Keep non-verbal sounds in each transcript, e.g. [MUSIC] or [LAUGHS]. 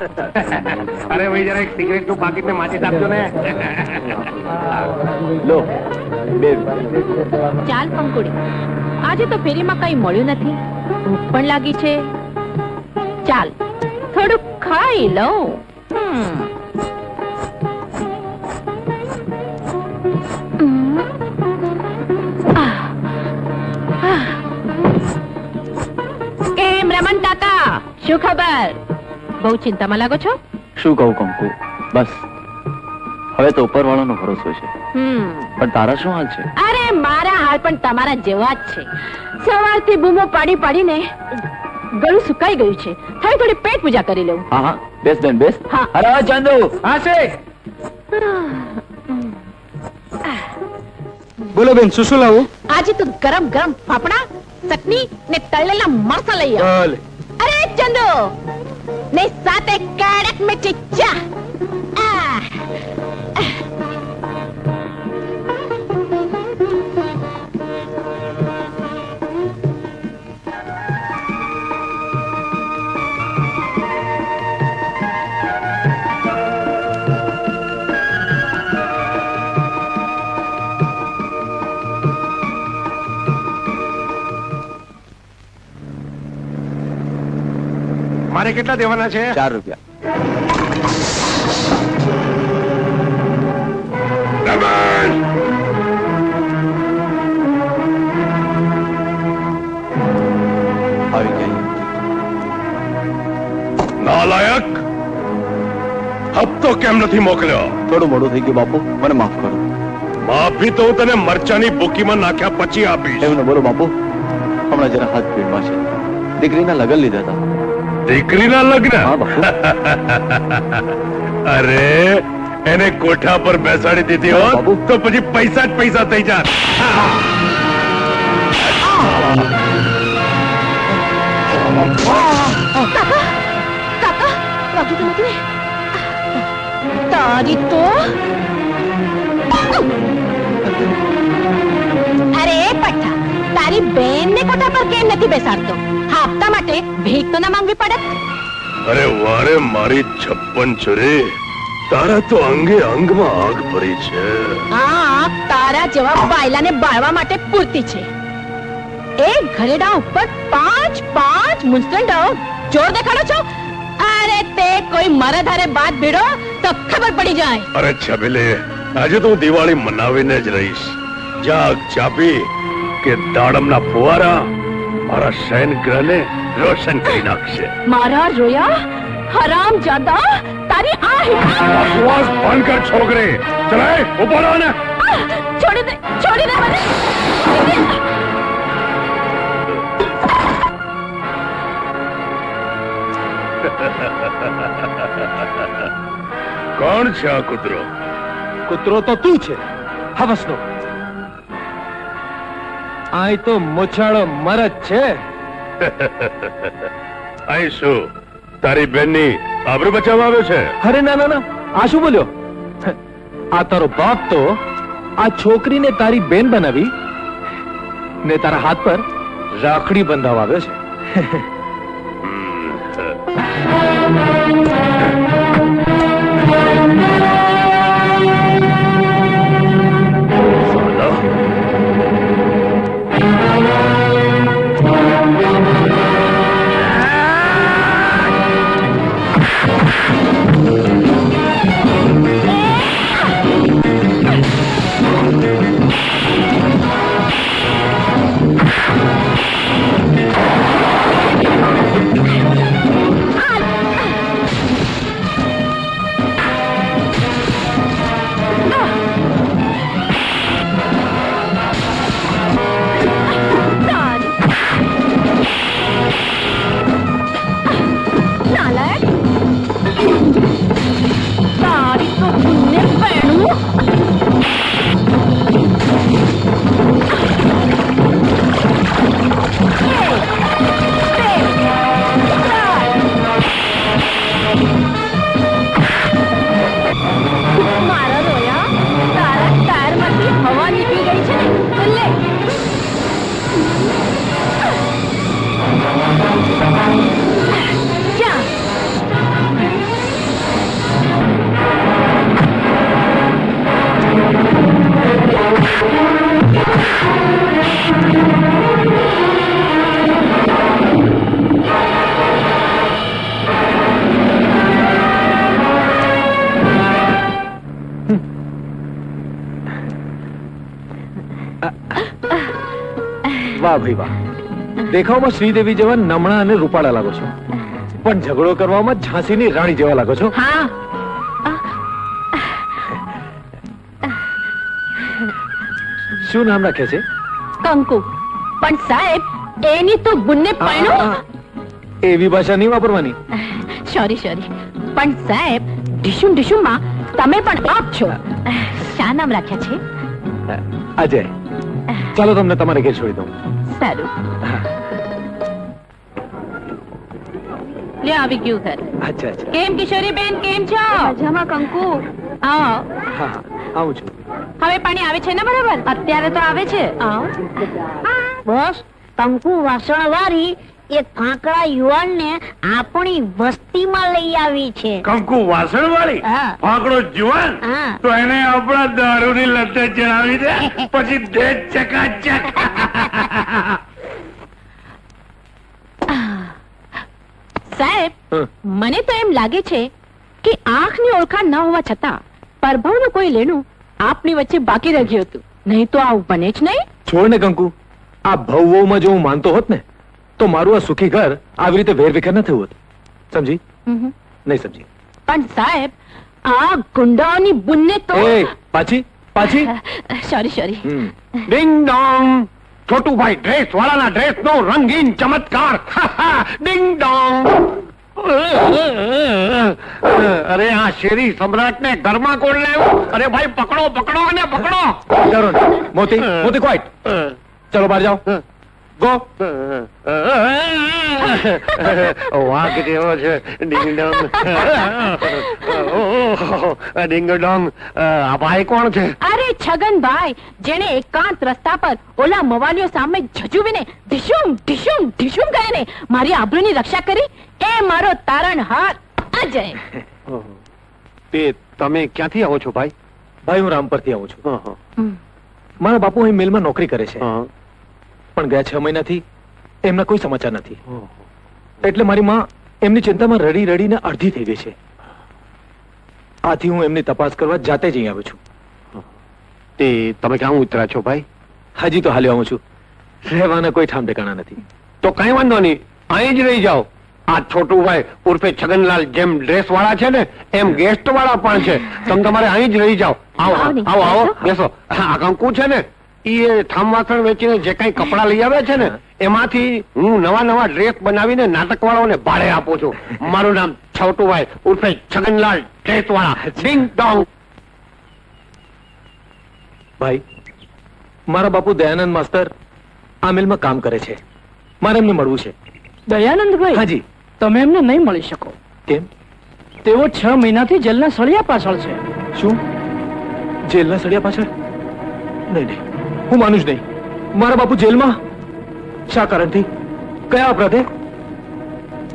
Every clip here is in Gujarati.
[LAUGHS] અરે ભાઈ જરા એક સિગરેટનું પાકીટ ને માચીસ આપજો ને. લો બે ચાલ પંકુડી આજે તો ફેરીમાં કઈ મળ્યું નથી. ભૂખ પણ લાગી છે. ચાલ થોડુંક ખાઈ લઉં. કેમ રમન કાકા શું ખબર? બહુ ચિંતામાં લાગો છો? શું કહું કંકુ? બસ. હવે તો ઉપરવાળાનો ભરોસો છે. પણ તારા શું હાલ છે? અરે મારા હાલ પણ તમારા જેવા જ છે. સવારથી બૂમો પાડી પાડીને ગળું સુકાઈ ગયું છે. હવે થોડી પેટ પૂજા કરી લઉં. હા હા. બેસ બેન બેસ. અરે હા, ચાંદુ. હા છે. બોલો બેન શું શું લાવું? આજે તો ગરમ ગરમ ફાફડા ચટણી ને તળેલા મરસા લઈ આવ. અરે ચંદુ! ને સાથે કડક મીઠી ચા. મારે કેટલા દેવાના છે? ચાર રૂપિયા. નાલાયક હપ્તો કેમ નથી મોકલ્યો? થોડું મોડું થઈ ગયું બાપુ. મને માફ કરો. માફી તો હું તને મરચાની બુકીમાં નાખ્યા પછી આપીશ. એવું ન બોલો બાપુ. હમણાં જરા હાથ પીડમાં છે. દીકરીના લગન લીધા હતા. દીકરીના લગ્ન? [LAUGHS] અરે એને કોઠા પર બેસાડી દીધી હોત તો પછી પૈસા જ પૈસા થઈ જાત. તારી તો? અરે પઠ્ઠા તારી બેન ને કોઠા પર કેમ નથી બેસાડતો? હાફતા માટે ભીખ તો ના માંગવી પડે અરે વારે મારી છપ્પન છોરી તારા તો અંગે અંગમાં આગ ભરી છે. હા તારા જેવા બાયલાને બાળવા માટે પૂરતી છે. એક ઘરેડા ઉપર પાંચ પાંચ મુસ્ટંડો જોર દેખાડો છો? અરે તે કોઈ મારા ધારે બાદ ભીડો તો ખબર પડી જાય. અરે છબીલે આજે તો દિવાળી મનાવીને જ રહીશ. જાગ ચાપી કે દાડમના ફુવારા મારા શયન ગ્રહને રોશન કરી નાખશે. મારા રોયા? હરામ જાદા તારી આ! બંધ કર છોકરે. ચલાય ઊભો રહો ને. છોડી દે છોડી દે મને. કોણ છે આ કૂતરો? કૂતરો તો તું છે. હવસનો આય તો મોછાળો મરજ છે. [LAUGHS] આય શું? તારી બેનની આબરૂ બચાવવા આવ્યો છે? અરે ના ના ના. આ શું બોલ્યો? આ તારો બાપ તો આ છોકરીને તારી બેન બનાવી ને તારા હાથ પર રાખડી બંધાવવા આવ્યો છે. [LAUGHS] Thank you. વાહ ભાઈ વાહ દેખાવમાં શ્રીદેવી જેવા નમણા અને રૂપાળા લાગો છો. પણ ઝઘડો કરવામાં ઝાંસીની રાણી જેવા લાગો છો. હા. શું નામ રાખે છે? કંકુ. પણ સાહેબ એની તો બુનને પરણો. એવી ભાષા નહીં વાપરવાની. સોરી સોરી પણ સાહેબ ઢીશુમ ઢીશુમમાં તમે પણ આપ છો. શા નામ રાખ્યા છે? અજય. ચાલો તમને તમારે ઘેર છોડી દઉં. સારું. લે આવી ગયું ઘર. અચ્છા અચ્છા. કેમ કિશોરી બેન કેમ છો? મજામાં કંકુ. આવો હા હા. આવું છું. હવે પાણી આવે છે ને બરાબર? અત્યારે તો આવે છે. આવો બસ કંકુ વાસણ વાળી એક ફાંકડા યુવાન ને આપણી વસ્તીમાં લઈ આવી છે. કંકુ વાસણ વાળી ફાંકડો જુવાન? તો એને આપણા દારૂની લતે ચડાવી દે પછી દેહ ચકાચક. સાહેબ મને તો એમ લાગે છે કે આંખની ઓળખાણ ન હોવા છતાં પરભવનું કોઈ લેણું આપની વચ્ચે બાકી રહ્યું હતું. નહીં તો આવું બને જ નહીં. છોડ ને કંકુ. આ ભવમાં જો હું માનતો હોત ને તો મારું આ સુખી ઘર આવી રીતે વેરવિખેર ન થયું હતું. સમજી? નહીં સમજી. પણ સાહેબ આ ગુંડાઓની બુનને તો પાછી પાછી. Sorry sorry ding dong Chhotubhai dress વાળાના dress નો રંગીન ચમત્કાર. [LAUGHS] ડિંગ ડોંગ [LAUGHS] અરે આ શેરી સમ્રાટ ને ઘરમાં કોણ લાવ્યું? અરે ભાઈ પકડો પકડો અને પકડો. મોતી મોતી ક્વાઇટ ચલો બહાર જાઓ. ગો વાઘ જેવો છે ડિંગ ડોંગ ડિંગ ડોંગ આ ભાઈ કોણ છે? અરે છગનભાઈ જેને એકાંત રસ્તા પર ઓલા મવાલીઓ સામે ઝજુવીને ઢીશુમ ઢીશુમ ઢીશુમ ગયા ને મારી આબરૂની રક્ષા કરી એ મારો તારણહાર અજય તે તમે ક્યાંથી આવો છો ભાઈ? ભાઈ હું રામપરથી આવું છું. મારા બાપુ અહીં મિલમાં નોકરી કરે છે. હં, પણ ગયા છ મહિનાથી એમના કોઈ સમાચાર નથી. એટલે મારી માં એમની ચિંતામાં રડી રડીને અડધી થઈ ગઈ છે. આથી હું એમની તપાસ કરવા જાતે જ અહીં આવ્યો છું. તે તમે ક્યાં ઉતરા છો ભાઈ? હજી તો હાલ્યો આવું છું. રહેવાના કોઈ ઠામ ઠેકાણા નથી. તો કઈ વાંધો નહીં. અહીં જ રહી જાઓ. આ છોટુભાઈ ઉર્ફે છગનલાલ જેમ ડ્રેસ વાળા છે ને એમ ગેસ્ટ વાળા પણ છે. તમે તમારે અહીં જ રહી જાઓ. આવો આવો આવો. બેસો. આ કંકુ છે ને? એ ઠામ વેચીને જે કઈ કપડા લઈ આવે છે ને એમાંથી હું નવા નવા ડ્રેસ બનાવીને નાટક વાળાઓને ભાડે આપું છું. મારું નામ છવટુભાઈ ઉર્ફે છગનલાલ ડ્રેસ વાળા ડિંગ ડોંગ ભાઈ મારા બાપુ દયાનંદ માસ્તર આ મિલમાં કામ કરે છે. મારે એમને મળવું છે. દયાનંદભાઈ હાજી તમે એમને નહીં મળી શકો. કેમ? તેઓ છ મહિનાથી જેલના સળિયા પાછળ છે. શું? જેલના સળિયા પાછળ? નહીં નહીં. હું માનું જ નહીં. મારા બાપુ જેલમાં? શા કારણથી? કયા અપરાધે?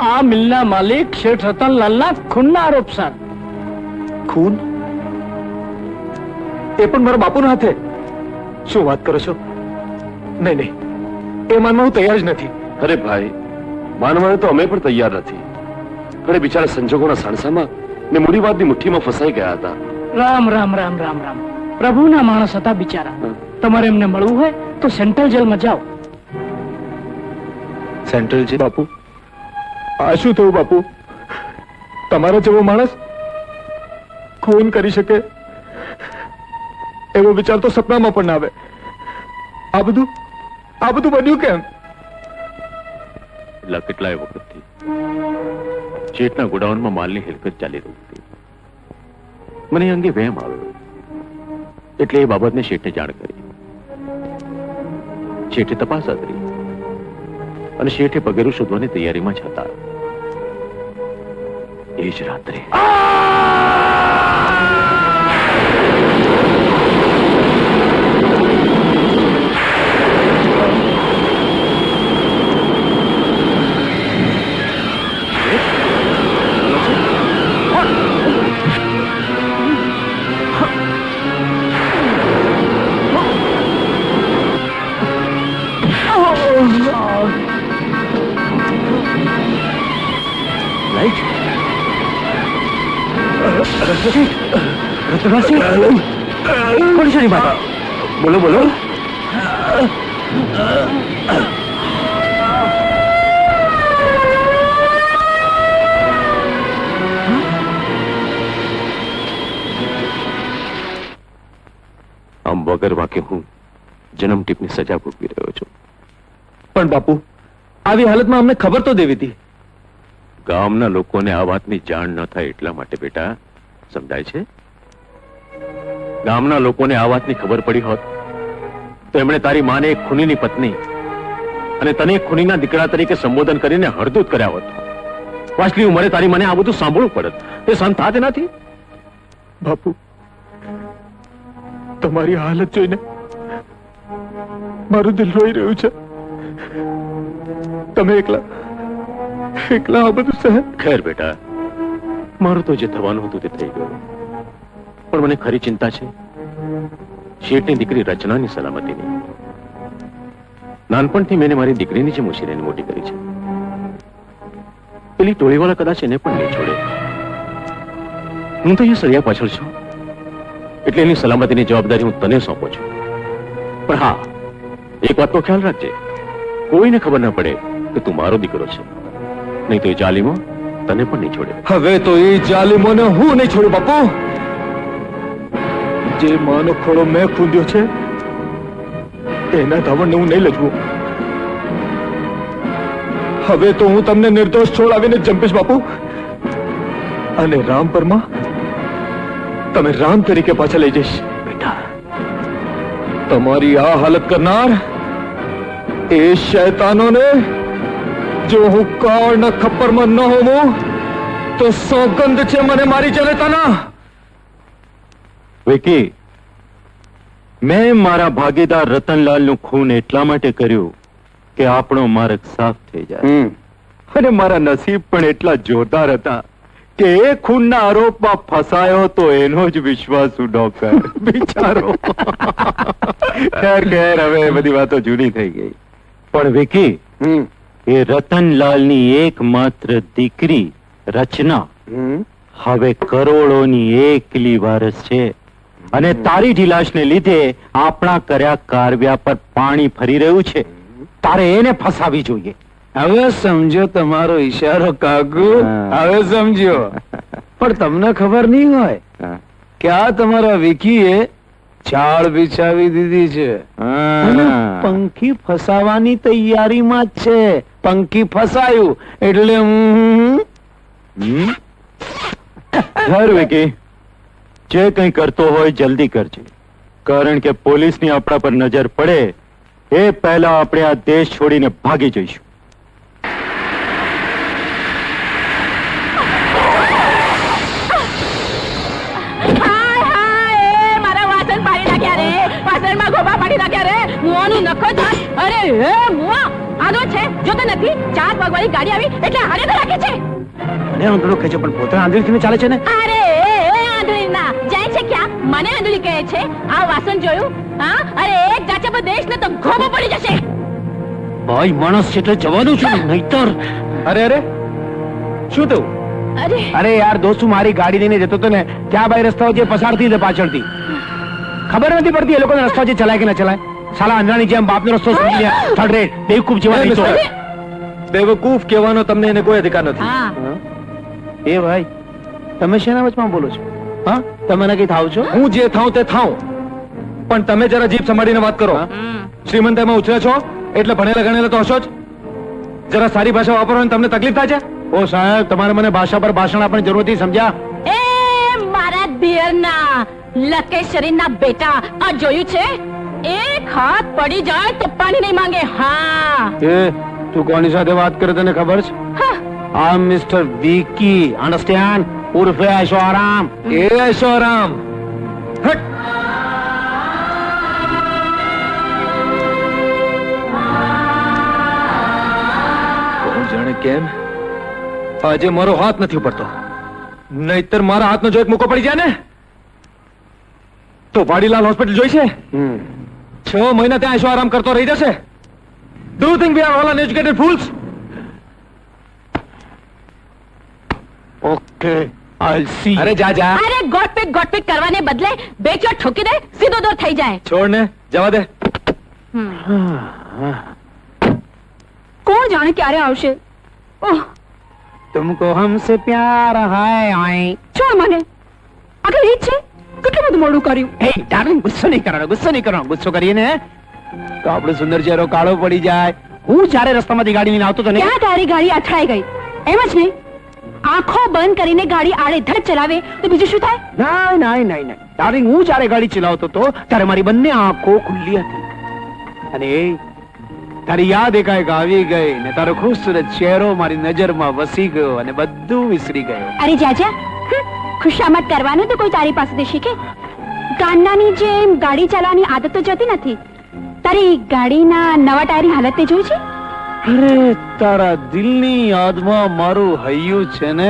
આ મિલના માલિક શેઠ રતનલાલના ખૂનના આરોપસર ખૂન? એ પણ મારા બાપુના હાથે? શું વાત કરો છો? નહીં નહીં. એ માનવા હું તૈયાર જ નથી. અરે ભાઈ માનવાને તો અમે પણ તૈયાર નથી. અરે બિચારા સંજોગોના સાણસામાં ને મૂડીવાદની મુઠ્ઠીમાં ફસાઈ ગયા હતા. રામ રામ રામ રામ રામ. પ્રભુના માણસ હતા બિચારા. તમારે એમને મળવું હોય તો સેન્ટ્રલ જેલમાં જાઓ. Central jail? બાપુ આ શું થયું બાપુ? તમારો જેવો માણસ ખૂન કરી શકે એવો વિચાર તો સપનામાં પણ ના આવે. આ બધું આ બધું બન્યું કેમ? એટલા કેટલાય વખતથી ચેટના ગોડાઉનમાં માલની હેલકત ચાલી રહી હતી. મને એ અંગે વહેમ આવ્યો. એટલે એ બાબતને શેઠને જાણ કરી. શેઠે તપાસ આદરી. અને શેઠે પગેરું શોધવાની તૈયારીમાં જ હતા. એ જ રાત્રે. પોલીસની વાત બોલો બોલો આમ વગર વાકે હું જન્મ ટીપની સજા ભોગવી રહ્યો છું. પણ બાપુ આવી હાલતમાં અમને ખબર તો દેવી હતી. ગામના લોકોને આ વાતની જાણ ન થાય એટલા માટે બેટા, સમજાય છે? ગામના લોકોને આ વાતની ખબર પડી હોત તો એમણે તારી માને એક ખૂનીની પત્ની અને તને ખૂનીના દીકરા તરીકે સંબોધન કરીને હળદૂત કર્યા હોત. વાસલી ઉંમરે તારી મને આ બધું સાંભળવું પડત. તે સંત થાત નથી બાપુ, તમારી હાલત જોઈને મારું દિલ રોઈ રહ્યું છે. તમે એકલા એકલા આ બધું સહન ખેર બેટા. મારું તો જે થવાનું હતું તે થઈ ગયું. પણ મને ખરી ચિંતા છે. શેઠની દીકરી રચનાની સલામતીની. નાનપણથી મેં મારી દીકરીની જે મુશીરીને મોટી કરી છે. પેલી ટોળીવાળા કદાચ એને પણ નહીં છોડે. હું તો અહીંયા સળિયા પાછળ છું. એટલે એની સલામતીની જવાબદારી હું તને સોંપું છું. પણ હા એક વાતનો ખ્યાલ રાખજે. કોઈને ખબર ના પડે કે તું મારો દીકરો છે. નહીં તો એ જાલીમો તને પણ નહીં છોડે. હવે તો એ જાલિમોને હું નહીં છોડું બાપુ. જે માનો ખોળો મેં ખૂંદ્યો છે એના ધાવણને હું નહીં લજવું. હવે તો હું તમને નિર્દોષ છોડાવીને જંપીશ બાપુ. અને રામ પરમાં તમે રામ તરીકે પાછા લઈ જઈશ. બેટા. તમારી આ હાલત કરનાર એ શૈતાનોને જો હું કાળના ખપ્પરમાં ન હોઉં તો સોગંધ છે મને મારી જનતાના વિકી મેં મારા ભાગીદાર રતનલાલનું ખૂન એટલા માટે કર્યું કે આપણો માર્ગ સાફ થઈ જાય. અને મારા નસીબ પણ એટલા જોરદાર હતા કે એ ખૂનના આરોપમાં ફસાયો તો એનો જ વિશ્વાસ ઉડો કર [LAUGHS] બિચારો. [LAUGHS] ખેર ખેર હવે એ બધી વાતો જૂની થઈ ગઈ. પણ વિકી એ રતનલાલની એકમાત્ર દીકરી રચના. હવે કરોડોની એકલી વારસ છે. અને તારી ઢીલાશને લીધે આપણા કર્યા કારવ્યા પર પાણી ફરી રહ્યું છે. તારે એને ફસાવી જોઈએ. હવે સમજો તમારો ઈશારો કાકુ હવે સમજ્યો [LAUGHS] પણ તમને ખબર નહીં હોય કે આ તમારા વિકીએ ચાળ બિછાવી દીધી છે. પંખી ફસાવાની તૈયારીમાં જ છે. પંખી ફસાયું એટલે [LAUGHS] ઘર વિકી જે કંઈ કરતો હોય જલ્દી કરજે. કારણ કે પોલીસની આપણા પર નજર પડે એ પહેલા આપણે આ દેશ છોડીને ભાગી જઈશું. પાડી નાખ્યા રે. વાસણમાં ગોબા પાડી નાખ્યા રે. મુવાનું નખો અરે હે નથી? ચાર પગવાળી ગાડી આવી એટલે હારે તો રાખે છે. મને આંધળો કહે છે પણ પોતે આંધળીથી ચાલે છે ને? અરે આંધળી ના જાય છે ક્યાં? મને આંધળી કહે છે. આ વાસણ જોયું? હા? અરે એક જાચે પર દેશ ને તો ઘોબો પડી જશે. ભાઈ માણસ છે એટલે જવાનું છે નહીતર. અરે અરે શું થયું? અરે. અરે યાર દોસ્ત મારી ગાડી લઈને જતો હતો ને ત્યાં ભાઈ રસ્તાઓ જે પસાર થઈ પાછળથી. ખબર નથી પડતી એ લોકોને રસ્તા જે ચલાય કે ના ચલાય? સાલા અંધાની જેમ બાપનો રસ્તો સમજી લે થર્ડ રેટ બેવકૂફ જેવા નહીં તો. બેવકૂફ કહેવાનો તમને એને કોઈ અધિકાર નથી. એ ભાઈ તમે શેના વચમાં બોલો છો? હા? તમે કઈ થાવ છો? હું જે થાઉં તે થાઉં. પણ તમે જરા જીભ સંભાળીને વાત કરો. શ્રીમંત એમાં ઉછર્યા છો? એટલે ભણેલા ગણેલા તો હશો જ. જરા સારી ભાષા વાપરવાની તમને તકલીફ થાય છે? ઓ સાહેબ તમારે મને ભાષા પર ભાષણ આપવાની જરૂર નથી સમજ્યા? એ મારા દિયરના લકેશ શરીરના બેટા આ જોયું છે? એક હાથ પડી જાય તો પાણી નહીં માંગે. હા? તું કોની સાથે વાત કરે તને ખબર છે? આ મિસ્ટર વિકી અન્ડરસ્ટેન્ડ ઉર્ફે અશોરામ એ અશોરામ હટ. જાણે કેમ? આજે મારો હાથ નથી ઉપડતો. નહીતર મારા હાથનો જો એક મૂકો પડી જાય ને તો વાડીલાલ હોસ્પિટલ જોઈ છે છ મહિના ત્યાં આરામ કરતો રહી જશે. Do think we are all uneducated fools okay I see અરે જા જા અરે ગોટપીટ ગોટપીટ કરવાને બદલે બે ચોટ ઠોકી દે સીધો દોર થઈ જાય છોડ ને જવા દે. કોણ જાણે ક્યારે આવશે ઓહ તુમકો હમસે પ્યાર હાય આય છોડ મને આગળ રીત છે કેટલું બધું મોડું કર્યું એ ડાર્લિંગ ગુસ્સો નહીં કરવાનો ગુસ્સો નહીં કરવાનો ગુસ્સો કરીએ ને તો આપણો સુંદર ચહેરો કાળો પડી જાય. હું જ્યારે રસ્તામાંથી ગાડી લઈને આવતો તો ને ક્યાં તારી ગાડી અથડાઈ ગઈ. એમ જ નહીં આંખો બંધ કરીને ગાડી આડેધડ ચલાવે તો બીજું શું થાય? ના ના ના ના. ડાર્લિંગ હું જ્યારે ગાડી ચલાવતો તો ત્યારે મારી બંને આંખો ખુલ્લી હતી. અને તારી યાદ એકાએક આવી ગઈ ને તારો ખૂબસૂરત ચહેરો મારી નજરમાં વસી ગયો અને બધું વિસરી ગયો. અરે જાજા ખુશામત કરવાનું તો કોઈ તારી પાસેથી શીખે. કાનનાની જેમ ગાડી ચલાવવાની આદત તો જતી નથી. તારી ગાડીના નવા ટાયરની હાલત તે જોઈ છે? અરે તારા દિલની યાદમાં મારું હૈયું છે ને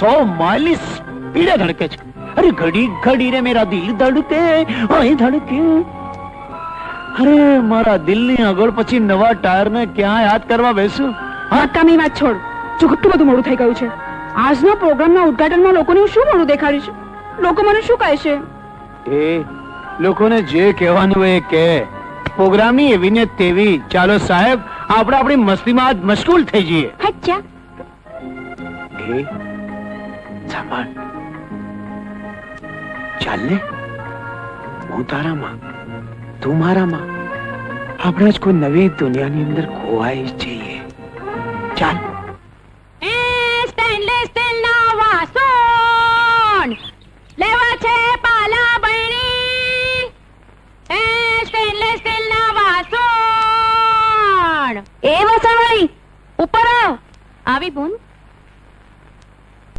સો માઇલી સ્પીડે ધડકે છે. અરે ઘડી ઘડી રે મેરા દિલ ધડકે અહીં ધડકે. અરે મારા દિલની આગળ પછી નવા ટાયરને ક્યાં યાદ કરવા બેસું? નકામી વાત છોડ. જો કેટલું બધું મોડું થઈ ગયું છે. આજનો પ્રોગ્રામના ઉદઘાટનમાં લોકોને શું મોડું દેખાડ્યું છે? લોકો મને શું કહે છે? એ લોકોને જે કહેવાનું એ કે પ્રોગ્રામની એવી ને તેવી ચાલો સાહેબ આપણે આપણી મસ્તીમાં આજ મશગુલ થઈ જઈએ. હચ્ચા એ સાંભળ. ચાલ ને હું તારામાં તું મારામાં આપણે જ કોઈ નવી દુનિયાની અંદર ખોવાઈ જઈએ. ચાલ એ સ્ટેનલેસ સ્ટીલના વાસણ લેવા છે પાલા બહેણી એ સ્ટેનલેસ સ્ટીલના વાસણ એ વાસણવાળી ઉપર આવ આવી બોન